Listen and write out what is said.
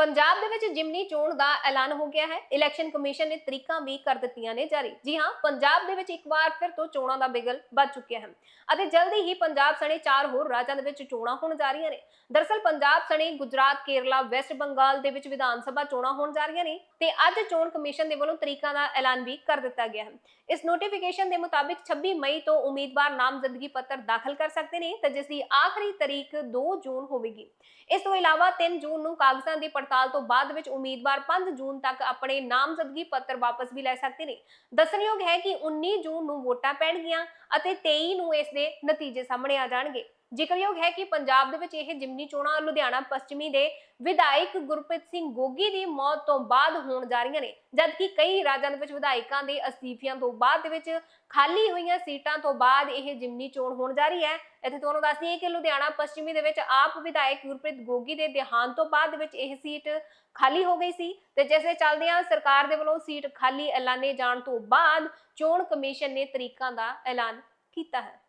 ਪੰਜਾਬ ਦੇ ਵਿੱਚ ਜਿਮਨੀ ਚੋਣ ਦਾ ਐਲਾਨ ਹੋ ਗਿਆ ਹੈ। ਇਲੈਕਸ਼ਨ ਕਮਿਸ਼ਨ ਨੇ ਤਰੀਕਾਂ ਵੀ ਕਰ ਦਿੱਤੀਆਂ ਨੇ ਜਾਰੀ। ਜੀ ਹਾਂ, ਪੰਜਾਬ ਦੇ ਵਿੱਚ ਇੱਕ ਵਾਰ ਫਿਰ ਤੋਂ ਚੋਣਾਂ ਦਾ ਬਿਗਲ ਵੱਜ ਚੁੱਕਿਆ ਹੈ ਅਤੇ ਜਲਦੀ ਹੀ ਪੰਜਾਬ ਸਣੇ ਚਾਰ ਹੋਰ ਰਾਜਾਂ ਦੇ ਵਿੱਚ ਚੋਣਾਂ ਹੋਣ ਜਾ ਰਹੀਆਂ ਨੇ। ਦਰਸਲ, ਪੰਜਾਬ ਸਣੇ ਗੁਜਰਾਤ, ਕੇਰਲਾ, ਵੈਸਟ ਬੰਗਾਲ ਦੇ ਵਿੱਚ ਵਿਧਾਨ ਸਭਾ ਚੋਣਾਂ ਹੋਣ ਜਾ ਰਹੀਆਂ ਨੇ ਤੇ ਅੱਜ ਚੋਣ ਕਮਿਸ਼ਨ ਦੇ ਵੱਲੋਂ ਤਰੀਕਾਂ ਦਾ ਐਲਾਨ ਵੀ ਕਰ ਦਿੱਤਾ ਗਿਆ ਹੈ। ਇਸ ਨੋਟੀਫਿਕੇਸ਼ਨ ਦੇ ਮੁਤਾਬਿਕ 26 ਮਈ ਤੋਂ ਉਮੀਦਵਾਰ ਨਾਮਜ਼ਦਗੀ ਪੱਤਰ ਦਾਖਲ ਕਰ ਸਕਦੇ ਨੇ ਤੇ ਜਿਸ ਦੀ ਆਖਰੀ ਤਾਰੀਖ 2 ਜੂਨ ਹੋਵੇਗੀ। ਇਸ ਤੋਂ ਇਲਾਵਾ 3 ਜੂਨ ਨੂੰ ਕਾਗਜ਼ਾਂ ਦੀ ਪੜਤਾਲ ਤੋਂ ਬਾਅਦ ਵਿੱਚ ਉਮੀਦਵਾਰ 5 ਜੂਨ ਤੱਕ ਆਪਣੇ ਨਾਮਜ਼ਦਗੀ ਪੱਤਰ ਵਾਪਸ ਵੀ ਲੈ ਸਕਦੇ ਨੇ। ਦੱਸਣਯੋਗ ਹੈ ਕਿ 19 ਜੂਨ ਨੂੰ ਵੋਟਾਂ ਪੈਣਗੀਆਂ ਅਤੇ 23 ਨੂੰ ਇਸ ਦੇ ਨਤੀਜੇ ਸਾਹਮਣੇ ਆ ਜਾਣਗੇ। ਜ਼ਿਕਰਯੋਗ ਹੈ ਕਿ ਪੰਜਾਬ ਦੇ ਵਿੱਚ ਇਹ ਜਿਮਨੀ ਚੋਣਾਂ ਲੁਧਿਆਣਾ ਪੱਛਮੀ ਦੇ ਵਿਧਾਇਕ ਗੁਰਪ੍ਰੀਤ ਸਿੰਘ ਗੋਗੀ ਦੀ ਮੌਤ ਤੋਂ ਬਾਅਦ ਹੋਣ ਜਾ ਰਹੀਆਂ ਨੇ, ਜਦਕਿ ਕਈ ਰਾਜਾਂ ਦੇ ਵਿੱਚ ਵਿਧਾਇਕਾਂ ਦੇ ਅਸਤੀਫਿਆਂ ਤੋਂ ਬਾਅਦ ਦੇ ਵਿੱਚ ਖਾਲੀ ਹੋਈਆਂ ਸੀਟਾਂ ਤੋਂ ਬਾਅਦ ਇਹ ਜਿਮਨੀ ਚੋਣ ਹੋਣ ਜਾ ਰਹੀ ਹੈ। ਇੱਥੇ ਤੁਹਾਨੂੰ ਦੱਸ ਦਈਏ ਕਿ ਲੁਧਿਆਣਾ ਪੱਛਮੀ ਦੇ ਵਿੱਚ ਆਪ ਵਿਧਾਇਕ ਗੁਰਪ੍ਰੀਤ ਗੋਗੀ ਦੇ ਦੇਹਾਂਤ ਤੋਂ ਬਾਅਦ ਵਿੱਚ ਇਹ ਸੀਟ ਖਾਲੀ ਹੋ ਗਈ ਸੀ ਤੇ ਜਿਸੇ ਚੱਲਦਿਆਂ ਸਰਕਾਰ ਦੇ ਵੱਲੋਂ ਸੀਟ ਖਾਲੀ ਐਲਾਨੇ ਜਾਣ ਤੋਂ ਬਾਅਦ ਚੋਣ ਕਮਿਸ਼ਨ ਨੇ ਤਰੀਕਾਂ ਦਾ ਐਲਾਨ ਕੀਤਾ ਹੈ।